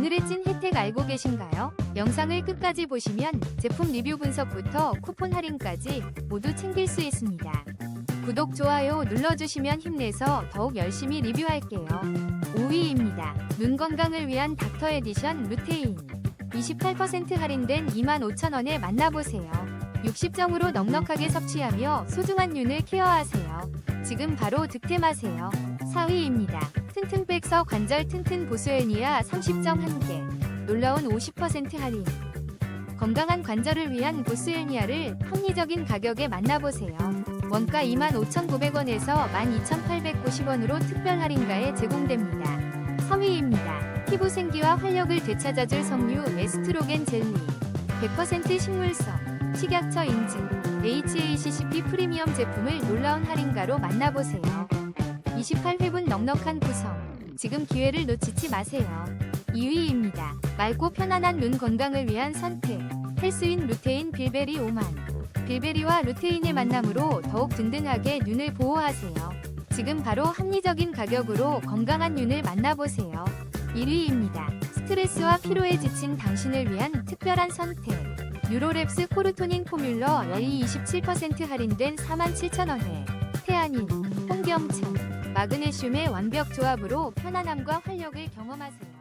오늘의 찐 혜택 알고 계신가요? 영상을 끝까지 보시면 제품 리뷰 분석부터 쿠폰 할인까지 모두 챙길 수 있습니다. 구독, 좋아요 눌러주시면 힘내서 더욱 열심히 리뷰할게요. 5위입니다. 눈 건강을 위한 닥터 에디션 루테인. 28% 할인된 25,000원에 만나보세요. 60정으로 넉넉하게 섭취하며 소중한 눈을 케어하세요. 지금 바로 득템하세요. 4위입니다. 튼튼백서 관절 튼튼 보스엘니아 30정 1개. 놀라운 50% 할인. 건강한 관절을 위한 보스엘니아를 합리적인 가격에 만나보세요. 원가 25,900원에서 12,890원으로 특별 할인가에 제공됩니다. 3위입니다. 피부 생기와 활력을 되찾아줄 섬유 에스트로겐 젤리. 100% 식물성, 식약처 인증, HACCP 프리미엄 제품을 놀라운 할인가로 만나보세요. 28회분 넉넉한 구성. 지금 기회를 놓치지 마세요. 2위입니다. 맑고 편안한 눈 건강을 위한 선택. 헬스윈 루테인 빌베리 5만. 빌베리와 루테인의 만남으로 더욱 든든하게 눈을 보호하세요. 지금 바로 합리적인 가격으로 건강한 눈을 만나보세요. 1위입니다. 스트레스와 피로에 지친 당신을 위한 특별한 선택. 뉴로랩스 코르토닌 포뮬러 L이 27% 할인된 47,000원에 태아닌, 홍경천, 마그네슘의 완벽 조합으로 편안함과 활력을 경험하세요.